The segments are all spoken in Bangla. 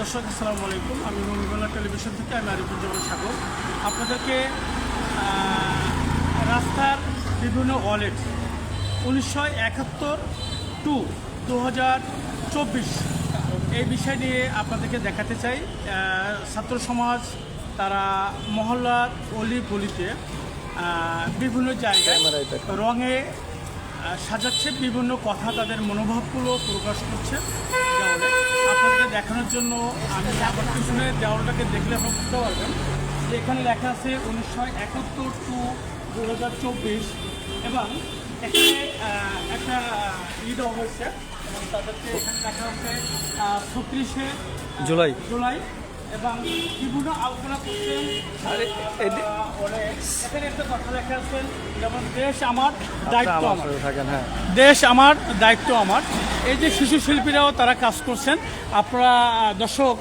দর্শক আসসালামু আলাইকুম। আমি রবিবাংলা টেলিভিশন থেকে আমি আরিফুজ্জামান সাগর। আপনাদেরকে রাস্তার বিভিন্ন ওয়ালেট উনিশশো একাত্তর টু দু হাজার চব্বিশ। এই বিষয় নিয়ে আপনাদেরকে দেখাতে চাই। ছাত্র সমাজ তারা মহল্লার অলি গলিতে বিভিন্ন জায়গায় রঙে সাজাচ্ছে বিভিন্ন কথা তাদের মনোভাবগুলো প্রকাশ করছে। আপনাদেরকে দেখানোর জন্য আমি পিছনে দেওয়ালটাকে দেখলে আপনারা বুঝতে পারবেন যে এখানে লেখা আছে উনিশশো একাত্তর টু দু হাজার চব্বিশ এবং এখানে একটা ঈদ হয়েছে এবং তাদেরকে এখানে লেখা হচ্ছে ছত্রিশে জুলাই। জুলাই। এবং বিভিন্ন আলোচনা করছেন এখানে একটা কথা লেখা যেমন দেশ আমার দায়িত্ব আমার হ্যাঁ। দেশ আমার দায়িত্ব আমার। এই যে শিশু শিল্পীরাও তারা কাজ করছেন। আপনারা দর্শক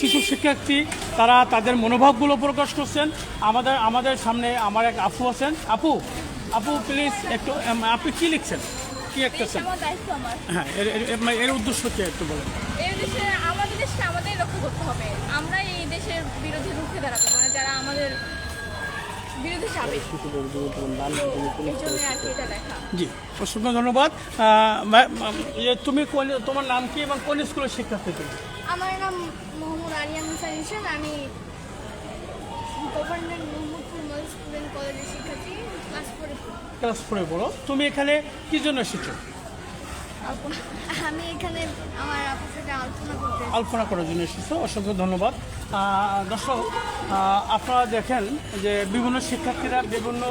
শিশু শিক্ষার্থী তারা তাদের মনোভাবগুলো প্রকাশ করছেন। আমাদের আমাদের সামনে আমার এক আপু আছেন। আপু আপু প্লিজ একটু আপনি কি লিখছেন? কি আমার হ্যাঁ এর উদ্দেশ্য কি একটু বলেন? দেশে আমাদের দেশকে আমাদের রক্ষা করতে হবে। আমরা এই দেশের বিরোধী রুখে দাঁড়াবো মানে যারা আমাদের বিরোধী যাবে এই জন্য আর কি জি অসংখ্য ধন্যবাদ। ইয়ে, তুমি কোন তোমার নাম কি এবং কোন স্কুলের শিক্ষার্থী তুমি আমার নাম মোহাম্মদ আরিয়ান হোসেন হোসেন। আমি গভর্নমেন্ট মোহাম্মদপুর মডেল স্কুল কলেজের শিক্ষার্থী ক্লাস ফোরে। ক্লাস ফোরে পড়ো। তুমি এখানে কি জন্য এসেছ? আমি এখানে আমার আলপনা করার জন্য এসেছ, অসংখ্য ধন্যবাদ। দর্শক আপনারা দেখেন যে বিভিন্ন শিক্ষার্থীরা বিভিন্ন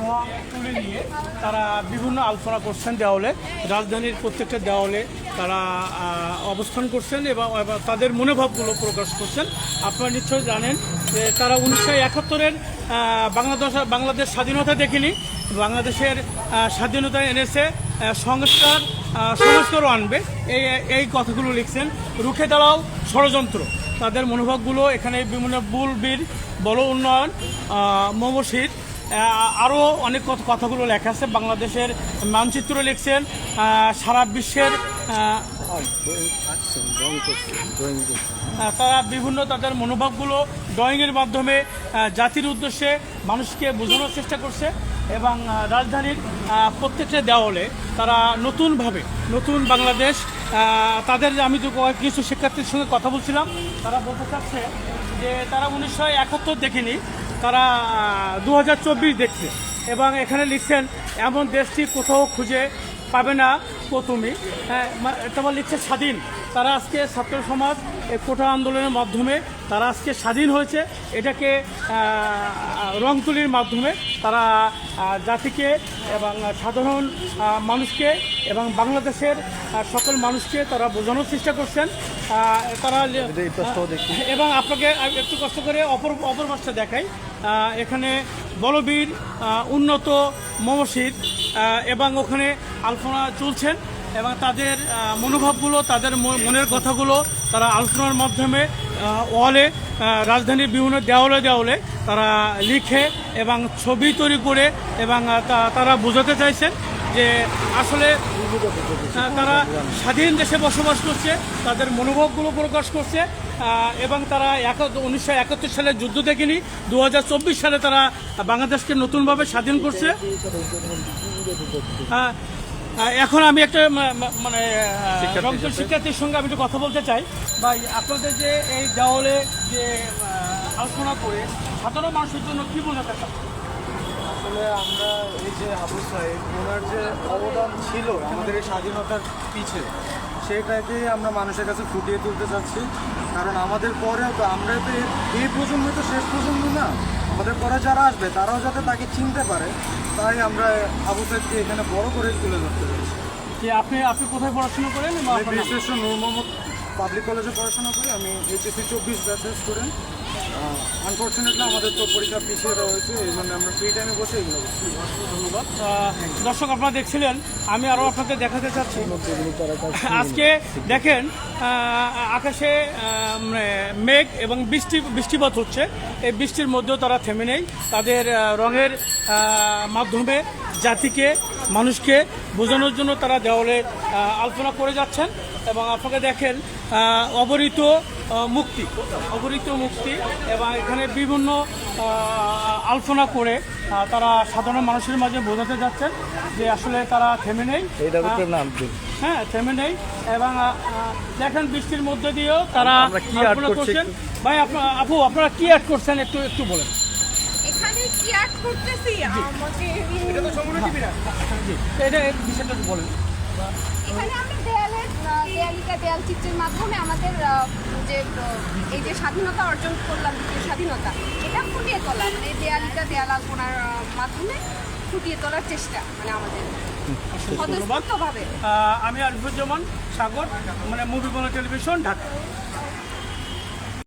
রং তুলে নিয়ে তারা বিভিন্ন আলপনা করছেন দেওয়ালে। রাজধানীর প্রত্যেকটা দেওয়ালে তারা অবস্থান করছেন এবং তাদের মনোভাবগুলো প্রকাশ করছেন। আপনারা নিশ্চয়ই জানেন যে তারা উনিশশো একাত্তরের বাংলাদেশ বাংলাদেশ স্বাধীনতা দেখেনি। বাংলাদেশের স্বাধীনতা এনেছে সংস্কার সংস্কারও আনবে। এই এই কথাগুলো লিখছেন। রুখে দাঁড়াও ষড়যন্ত্র। তাদের মনোভাবগুলো এখানে বিভিন্ন বুল বীর বড় উন্নয়ন মমশির আরও অনেক কথা- কথাগুলো লেখা আছে। বাংলাদেশের মানচিত্র লিখছেন সারা বিশ্বের তারা বিভিন্ন তাদের মনোভাবগুলো ড্রয়িংয়ের মাধ্যমে জাতির উদ্দেশ্যে মানুষকে বোঝানোর চেষ্টা করছে। এবং রাজধানীর প্রত্যেকটা দেওয়ালে তারা নতুনভাবে, নতুন বাংলাদেশ তাদের আমি তো কিছু শিক্ষার্থীর সঙ্গে কথা বলছিলাম, তারা বলতে চাচ্ছে যে তারা উনিশশো একাত্তর দেখেনি, তারা দু হাজার চব্বিশ দেখছে এবং এখানে লিখছেন, এমন দেশটি কোথাও খুঁজে পাবে না প্রথমেই হ্যাঁ মা- তোমার লিখছে স্বাধীন। তারা আজকে ছাত্র সমাজ এই কোটা আন্দোলনের মাধ্যমে তারা আজকে স্বাধীন হয়েছে। এটাকে রং তুলির মাধ্যমে তারা জাতিকে এবং সাধারণ মানুষকে এবং বাংলাদেশের সকল মানুষকে তারা বোঝানোর চেষ্টা করছেন। তারা। এবং আপনাকে একটু কষ্ট করে অপর অপর পাশটা দেখাই। এখানে বলবীর উন্নত মমশিদ আহ, এবং ওখানে আলোচনা চলছেন এবং তাদের মনোভাবগুলো, তাদের মনের কথাগুলো তারা আলোচনার মাধ্যমে ওয়ালে রাজধানীর বিভিন্ন দেওয়ালে দেওয়ালে তারা লিখে এবং ছবি তৈরি করে এবং তারা বোঝাতে চাইছেন। যে আসলে তারা স্বাধীন দেশে বসবাস করছে তাদের মনোভাবগুলো প্রকাশ করছে এবং তারা এক উনিশশো একাত্তর সালে যুদ্ধ দেখেনি দু হাজার চব্বিশ সালে তারা বাংলাদেশকে নতুনভাবে স্বাধীন করছে। এখন আমি একটা মানে রংপুর শিক্ষার্থীর সঙ্গে আমি একটু কথা বলতে চাই। ভাই আপনাদের যে এই দেওয়ালে যে আলোচনা করে সাধারণ মানুষের জন্য কি বোঝাতে চান আসলে আমরা এই যে হাবুল সাহেব ওনার যে অবদান ছিল আমাদের এই স্বাধীনতার পিছে সেটাকে আমরা মানুষের কাছে ফুটিয়ে তুলতে চাচ্ছি। কারণ আমাদের পরেও তো আমরা তো এই- প্রজন্ম তো শেষ প্রজন্ম না। আমাদের পরে যারা আসবে তারাও যাতে তাকে চিনতে পারে তাই আমরা আবু সাহেবকে এখানে বড় করে তুলে ধরতে পেরেছি যে আপনি আপনি কোথায় পড়াশোনা করেন বিশ্বেশ্বর নূর মোহাম্মদ পাবলিক কলেজে পড়াশোনা করি আমি এইচএসসি চব্বিশ ব্যাচের স্টুডেন্ট আনফর্চুনেটলি আমাদের তো পরীক্ষা পিছিয়ে দেওয়া হয়েছে এই জন্য আমরা ফ্রি টাইমে বসে এগুলো ধন্যবাদ। দর্শক আপনারা দেখছিলেন আমি আরও আপনাকে দেখাতে চাচ্ছি। আজকে দেখেন আকাশে মানে মেঘ এবং বৃষ্টি বৃষ্টিপাত হচ্ছে। এই বৃষ্টির মধ্যেও তারা থেমে নেই। তাদের রঙের মাধ্যমে জাতিকে মানুষকে বোঝানোর জন্য তারা দেওয়ালে আহ, আলপনা করে যাচ্ছেন। এবং আপনাকে দেখেন অবরিত মুক্তি অবরিত মুক্তি এবং এখানে বিভিন্ন আহ, আলপনা করে তারা সাধারণ মানুষের মাঝে বোঝাতে যাচ্ছেন যে আসলে তারা থেমে নেই। হ্যাঁ থেমে নেই এবং দেখেন বৃষ্টির মধ্যে দিয়েও তারা করছেন। ভাই আপনার আপু আপনারা কি অ্যাড করছেন একটু একটু বলেন। এখানে কি আর্ট করতেছি? আমাকে জি। এটা এই বিষয়টা বলেন। এখানে আমরা দেয়ালের আহ, দেয়ালিকা দেয়াল চিত্রের মাধ্যমে আমাদের যে এই যে স্বাধীনতা অর্জন করলাম দ্বিতীয় স্বাধীনতা এটা ফুটিয়ে তোলা মানে এই দেয়ালিকা দেয়াল আলপনার মাধ্যমে ফুটিয়ে তোলার চেষ্টা মানে আমাদের। আমি আরিফুজ্জামান সাগর মানে মুভি টেলিভিশন ঢাকা।